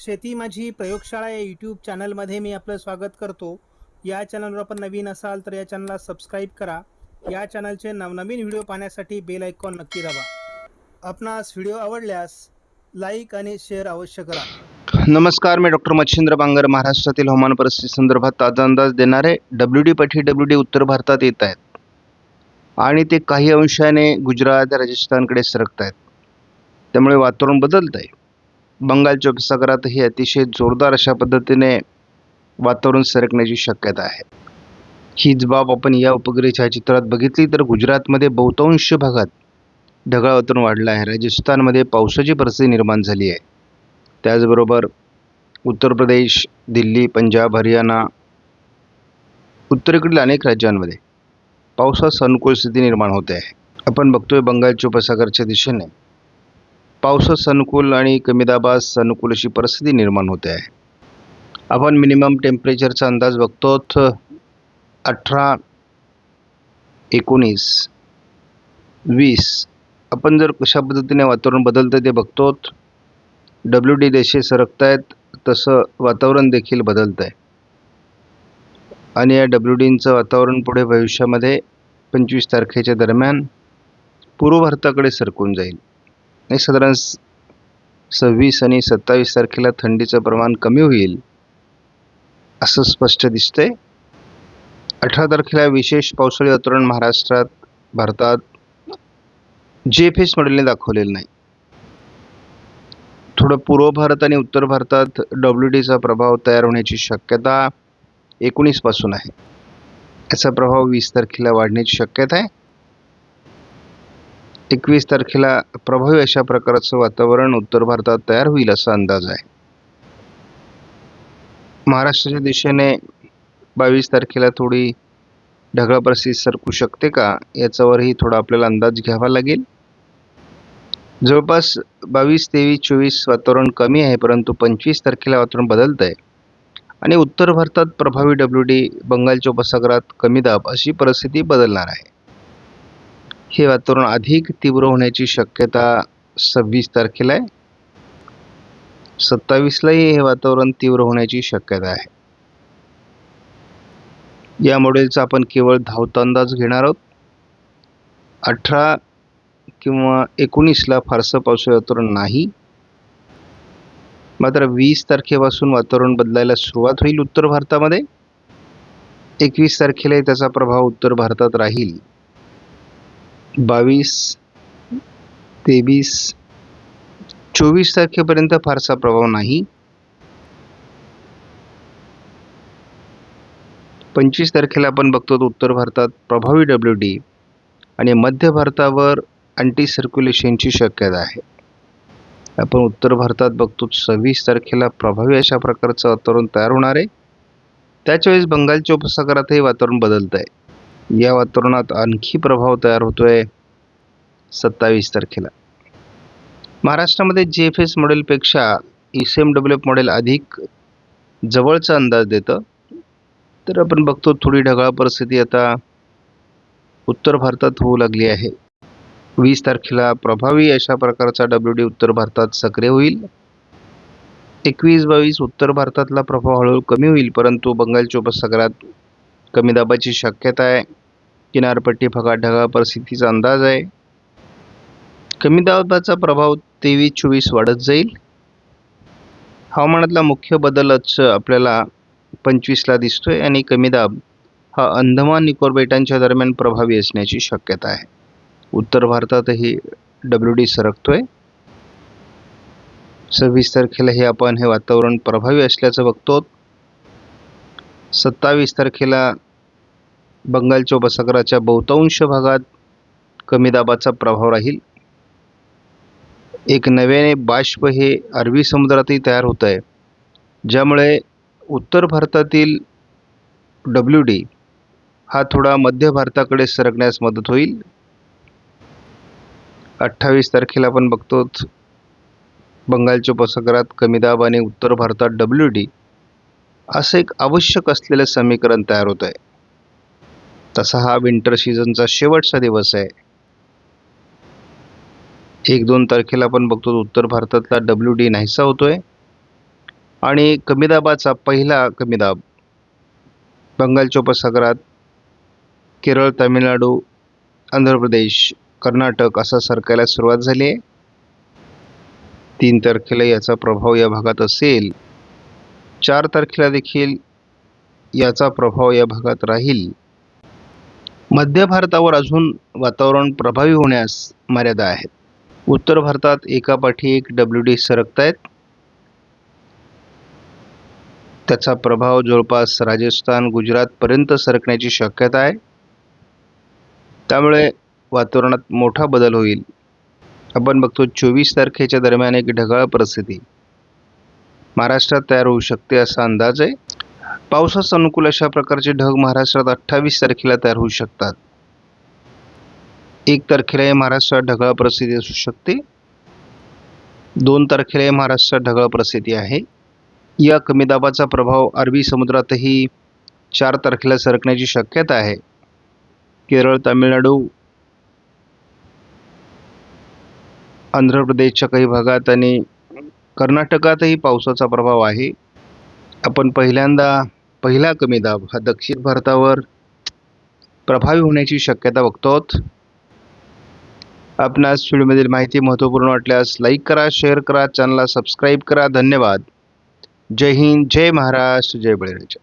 शेती माझी प्रयोगशाळा या यूट्यूब चॅनलमध्ये मी आपलं स्वागत करतो. या चॅनलवर आपण नवीन असाल तर या चॅनलला सबस्क्राईब करा. या चॅनलचे नवनवीन व्हिडिओ पाहण्यासाठी बेल आयकॉन नक्की दाबा. आपणास व्हिडिओ आवडल्यास लाईक आणि शेअर अवश्य करा. नमस्कार मी डॉक्टर मच्छिंद्र बांगर महाराष्ट्रातील हवामान परिस्थिती संदर्भात ताजा अंदाज देणारे डब्ल्यू डी पठी डब्ल्यू डी उत्तर भारतात येत आहेत. आणि ते काही अंशाने गुजरात राजस्थानकडे सरकत आहेत त्यामुळे वातावरण बदलत आहे बंगालच्या उपसागरातही अतिशय जोरदार अशा पद्धतीने वातावरण सरकण्याची शक्यता आहे. हीच बाब आपण या उपग्रह छायाचित्रात बघितली तर गुजरातमध्ये बहुतांश भागात ढगाळ वातावरण वाढलं आहे. राजस्थानमध्ये पावसाची परिस्थिती निर्माण झाली आहे. त्याचबरोबर उत्तर प्रदेश दिल्ली पंजाब हरियाणा उत्तरेकडील अनेक राज्यांमध्ये पावसास अनुकूल स्थिती निर्माण होते आहे. आपण बघतोय बंगालच्या उपसागरच्या दिशेने पावसास अनुकूल आणि कमी दाबास अनुकूल अशी परिस्थिती निर्माण होते आहे. आपण मिनिमम टेम्परेचरचा अंदाज बघतो अठरा एकोणीस वीस. आपण जर कशा पद्धतीने वातावरण बदलतं ते बघतो डब्ल्यू डी रेषे सरकत आहेत तसं वातावरण देखील बदलतं आहे. आणि या डब्ल्यू डींचं वातावरण पुढे भविष्यामध्ये पंचवीस तारखेच्या दरम्यान पूर्व भारताकडे सरकून जाईल. आणि साधारण स- सव्वीस आणि सत्तावीस तारखेला थंडीचं प्रमाण कमी होईल असं स्पष्ट दिसतंय. अठरा तारखेला विशेष पावसाळी वातावरण महाराष्ट्रात भारतात जे एफ एस मॉडेलने दाखवलेलं नाही. थोडं पूर्व भारत आणि उत्तर भारतात डब्ल्यू डीचा प्रभाव तयार होण्याची शक्यता एकोणीसपासून आहे. याचा प्रभाव वीस तारखेला वाढण्याची शक्यता आहे. एकवीस तारखेला प्रभावी अशा प्रकारचं वातावरण उत्तर भारतात तयार होईल असा अंदाज आहे. महाराष्ट्राच्या दिशेने बावीस तारखेला थोडी ढगाळ सरकू शकते का? याच्यावरही थोडा आपल्याला अंदाज घ्यावा लागेल. जवळपास बावीस तेवीस चोवीस वातावरण कमी आहे परंतु पंचवीस तारखेला वातावरण बदलत आहे आणि उत्तर भारतात प्रभावी डब्ल्यू डी बंगालच्या उपसागरात कमी दाब अशी परिस्थिती बदलणार आहे. हे वातावरण अधिक तीव्र होण्याची शक्यता सव्वीस तारखेला आहे. सत्तावीसलाही हे वातावरण तीव्र होण्याची शक्यता आहे. या मॉडेलचा आपण केवळ धावता अंदाज घेणार आहोत. अठरा किंवा एकोणीसला फारसं पावसाळी वातावरण नाही. मात्र वीस तारखेपासून वातावरण बदलायला सुरुवात होईल उत्तर भारतामध्ये. एकवीस तारखेलाही त्याचा प्रभाव उत्तर भारतात राहील. बावीस तेवीस चोवीस तारखेपर्यंत फारसा प्रभाव नाही. पंचवीस तारखेला आपण बघतो उत्तर भारतात प्रभावी डब्ल्यू डी आणि मध्य भारतावर अँटी सर्क्युलेशनची शक्यता आहे. आपण उत्तर भारतात बघतो सव्वीस तारखेला प्रभावी अशा प्रकारचं वातावरण तयार होणार आहे. त्याच्यावेळेस बंगालच्या उपसागरातही वातावरण बदलत आहे या वातावरणात आणखी प्रभाव तयार होतोय सत्तावीस तारखेला. महाराष्ट्रामध्ये जे F S मॉडेलपेक्षा E C M W F model अधिक जवळचा अंदाज देतं. तर आपण बघतो थोडी ढगाळ परिस्थिती आता उत्तर भारतात होऊ लागली आहे. वीस तारखेला प्रभावी अशा प्रकारचा डब्ल्यू डी उत्तर भारतात सक्रिय होईल. एकवीस बावीस उत्तर भारतातला प्रभाव हळूहळू कमी होईल परंतु बंगालच्या उपसागरात कमी दाबाची शक्यता आहे. किनारपट्टी भागात ढगाळ परिस्थितीचा अंदाज आहे. कमी दाबाचा प्रभाव तेवीस चोवीस वाढत जाईल. हवामानातला मुख्य बदलच आपल्याला पंचवीसला दिसतोय आणि कमी दाब हा अंदमान निकोर बेटांच्या दरम्यान प्रभावी असण्याची शक्यता आहे. उत्तर भारतातही डब्ल्यू डी सरकतोय. सव्वीस तारखेला हे आपण हे वातावरण प्रभावी असल्याचं बघतो सत्तावीस तारखेला बंगालच्या उपसागराच्या बहुतांश भागात कमी दाबाचा प्रभाव राहील. एक नव्याने बाष्प हे अरबी समुद्रातही तयार होत आहे. ज्यामुळे उत्तर भारतातील डब्ल्यू डी हा थोडा मध्य भारताकडे सरकण्यास मदत होईल. अठ्ठावीस तारखेला आपण बघतो बंगालच्या उपसागरात कमी दाब आणि उत्तर भारतात डब्ल्यू डी असं एक आवश्यक असलेलं समीकरण तयार होत आहे. तसा हा विंटर सीझनचा शेवटचा दिवस आहे. एक दोन तारखेला आपण बघतो उत्तर भारतातला डब्ल्यू डी नाहीसा होतोय. आणि कमी दाबाचा पहिला कमी दाब बंगालच्या उपसागरात केरळ तामिळनाडू आंध्र प्रदेश कर्नाटक असा सरकायला सुरुवात झाली आहे. तीन तारखेला याचा प्रभाव या भागात असेल. चार तारखेला देखील याचा प्रभाव या भागात राहील. मध्य भारतावर अजून वातावरण प्रभावी होण्यास मर्यादा आहेत. उत्तर भारतात एकापाठी एक डब्ल्यू डी सरकत आहेत त्याचा प्रभाव जवळपास राजस्थान गुजरातपर्यंत सरकण्याची शक्यता आहे. त्यामुळे वातावरणात मोठा बदल होईल. आपण बघतो चोवीस तारखेच्या दरम्यान एक ढगाळ परिस्थिती. महाराष्ट्रात तयार होऊ शकते असा अंदाज आहे. पावसास अनुकूल अशा प्रकारचे ढग महाराष्ट्रात अठ्ठावीस तारखेला तयार होऊ शकतात. एक तारखेलाही महाराष्ट्रात ढगाळ परिस्थिती असू शकते. दोन तारखेलाही महाराष्ट्रात ढगाळ परिस्थिती आहे. या कमी दाबाचा प्रभाव अरबी समुद्रातही चार तारखेला सरकण्याची शक्यता आहे. केरळ तामिळनाडू आंध्र प्रदेशच्या काही भागात आणि कर्नाटकातही पावसाचा प्रभाव आहे. आपण पहिल्यांदा पहिला कमी दाब हा दक्षिण भारतावर प्रभावी होण्याची शक्यता बघतो आपणास व्हिडिओमधील माहिती महत्त्वपूर्ण वाटल्यास लाईक करा शेअर करा चॅनलला सबस्क्राईब करा. धन्यवाद. जय हिंद जय महाराष्ट्र जय बळीराजा.